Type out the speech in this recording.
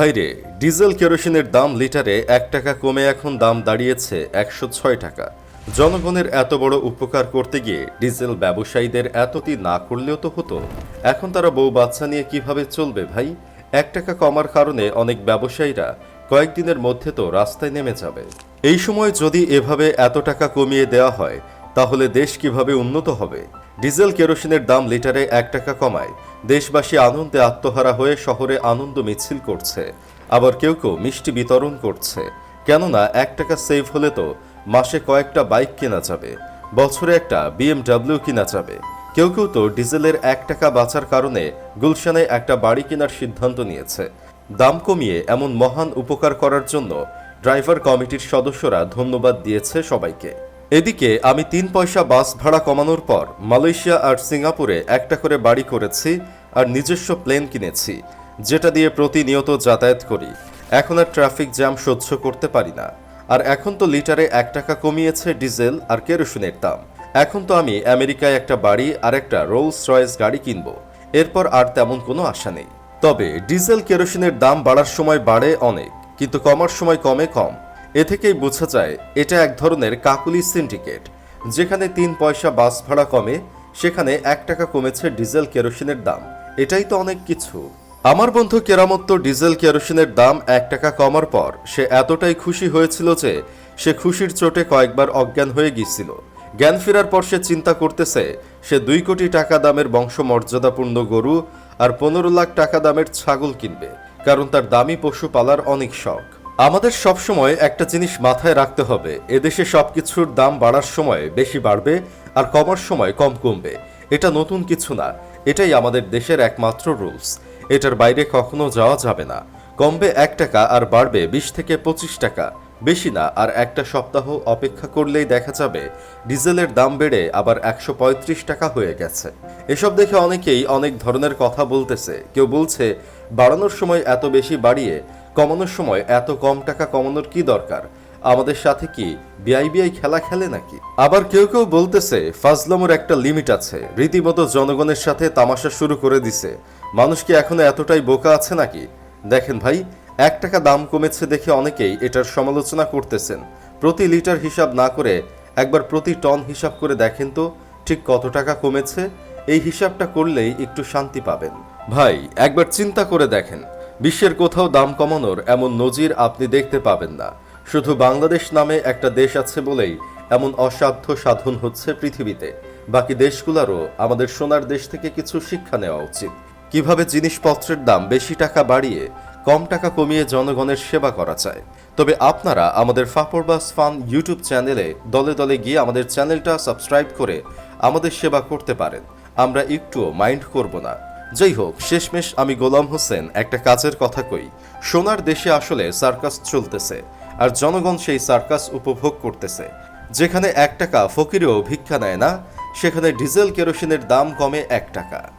ভাইরে, ডিজেল কেরোসিনের দাম লিটারে এক টাকা কমে এখন দাম দাঁড়িয়েছে একশো ছয় টাকা। জনগণের এত বড় উপকার করতে গিয়ে ডিজেল ব্যবসায়ীদের এতটি না করলেও তো হতো। এখন তারা বউ বাচ্চা নিয়ে কীভাবে চলবে ভাই? এক টাকা কমার কারণে অনেক ব্যবসায়ীরা কয়েকদিনের মধ্যে তো রাস্তায় নেমে যাবে। এই সময় যদি এভাবে এত টাকা কমিয়ে দেওয়া হয়, তাহলে দেশ কীভাবে উন্নত হবে? ডিজেল কেরোসিনের দাম লিটারে এক টাকা কমায় দেশবাসী আনন্দে আত্মহারা হয়ে শহরে আনন্দ মিছিল করছে। আবার কেউ কেউ মিষ্টি বিতরণ করছে। কেননা এক টাকা সেভ হলে তো মাসে কয়েকটা বাইক কেনা যাবে। বছরে একটা বিএমডাব্লিউ কেনা যাবে। কেউ কেউ তো ডিজেলের এক টাকা বাঁচার কারণে গুলশানে একটা বাড়ি কেনার সিদ্ধান্ত নিয়েছে। দাম কমিয়ে এমন মহান উপকার করার জন্য ড্রাইভার কমিটির সদস্যরা ধন্যবাদ দিয়েছে সবাইকে। এদিকে, আমি তিন পয়সা বাস ভাড়া কমানোর পর মালয়েশিয়া আর সিঙ্গাপুরে একটা করে বাড়ি করেছি আর নিজস্ব প্লেন কিনেছি, যেটা দিয়ে প্রতিনিয়ত যাতায়াত করি। এখন আর ট্রাফিক জ্যাম সহ্য করতে পারি না। আর এখন তো লিটারে এক টাকা কমিয়েছে ডিজেল আর কেরোসিনের দাম। এখন তো আমি আমেরিকায় একটা বাড়ি আর একটা রোলস রয়েস গাড়ি কিনবো। এরপর আর তেমন কোনো আশা নেই। তবে ডিজেল কেরোসিনের দাম বাড়ার সময় বাড়ে অনেক, কিন্তু কমার সময় কমে কম। এ থেকেই বোঝা যায়, এটা এক ধরনের কাকুলি সিন্ডিকেট। যেখানে তিন পয়সা বাস ভাড়া কমে, সেখানে এক টাকা কমেছে ডিজেল কেরোসিনের দাম। এটাই তো অনেক কিছু। আমার বন্ধু কেরামত ডিজেল কেরোসিনের দাম এক টাকা কমার পর, সে এতটাই খুশি হয়েছিল যে, সে খুশির চোটে কয়েকবার অজ্ঞান হয়ে গিয়েছিল। জ্ঞান ফেরার পর সে চিন্তা করতেছে, সে দুই কোটি টাকা দামের বংশমর্যাদাপূর্ণ গরু আর পনেরো লাখ টাকা দামের ছাগল কিনবে, কারণ তার দামি পশু পালার অনেক শখ। আমাদের সবসময় একটা জিনিস মাথায় রাখতে হবে। এদেশে সবকিছুর দাম বাড়ার সময় বেশি বাড়বে আর কমার সময় কম কমবে। এটা নতুন কিছু না। এটাই আমাদের দেশের একমাত্র রুলস এটার বাইরে কখনো যাওয়া যাবে না। কমবে এক টাকা আর বাড়বে বিশ থেকে পঁচিশ টাকা। বেশি না, আর একটা সপ্তাহ অপেক্ষা করলেই দেখা যাবে ডিজেলের দাম বেড়ে আবার একশো পঁয়ত্রিশ টাকা হয়ে গেছে। এসব দেখে অনেকেই অনেক ধরনের কথা বলতেছে। কেউ বলছে, বাড়ানোর সময় এত বেশি বাড়িয়ে কমানোর সময় এত কম টাকা কমানোর কি দরকার? আমাদের সাথে কি বিআইবিআই খেলা খেলে নাকি? আবার কেউ কেউ বলতেছে, ফাজলামোর একটা লিমিট আছে। রীতিমতো জনগণের সাথে তামাশা শুরু করে দিছে। মানুষ কি এখনও এতটাই বোকা আছে নাকি? দেখেন ভাই, এক টাকা দাম কমেছে দেখে অনেকেই এটার সমালোচনা করতেছেন। প্রতি লিটার হিসাব না করে একবার প্রতি টন হিসাব করে দেখেন তো, ঠিক কত টাকা কমেছে? এই হিসাবটা করলেই একটু শান্তি পাবেন। ভাই, একবার চিন্তা করে দেখেন। বিশ্বের কোথাও দাম কমানোর এমন নজির আপনি দেখতে পাবেন না। শুধু বাংলাদেশ নামে একটা দেশ আছে বলেই এমন অসাধ্য সাধন হচ্ছে পৃথিবীতে। বাকি দেশগুলোরও আমাদের সোনার দেশ থেকে কিছু শিক্ষা নেওয়া উচিত। কীভাবে জিনিসপত্রের দাম বেশি টাকা বাড়িয়ে কম টাকা কমিয়ে জনগণের সেবা করা যায়? তবে আপনারা আমাদের ফাপড়বাস ফান ইউটিউব চ্যানেলে দলে দলে গিয়ে আমাদের চ্যানেলটা সাবস্ক্রাইব করে আমাদের সেবা করতে পারেন। আমরা একটুও মাইন্ড করব না। যাই হোক শেষমেশ আমি গোলাম হোসেন একটা কাজের কথা কই। সোনার দেশে আসলে সার্কাস চলতেছে, আর জনগণ সেই সার্কাস উপভোগ করতেছে। যেখানে এক টাকা ফকিরেও ভিক্ষা নেয় না, সেখানে ডিজেল কেরোসিনের দাম কমে এক টাকা।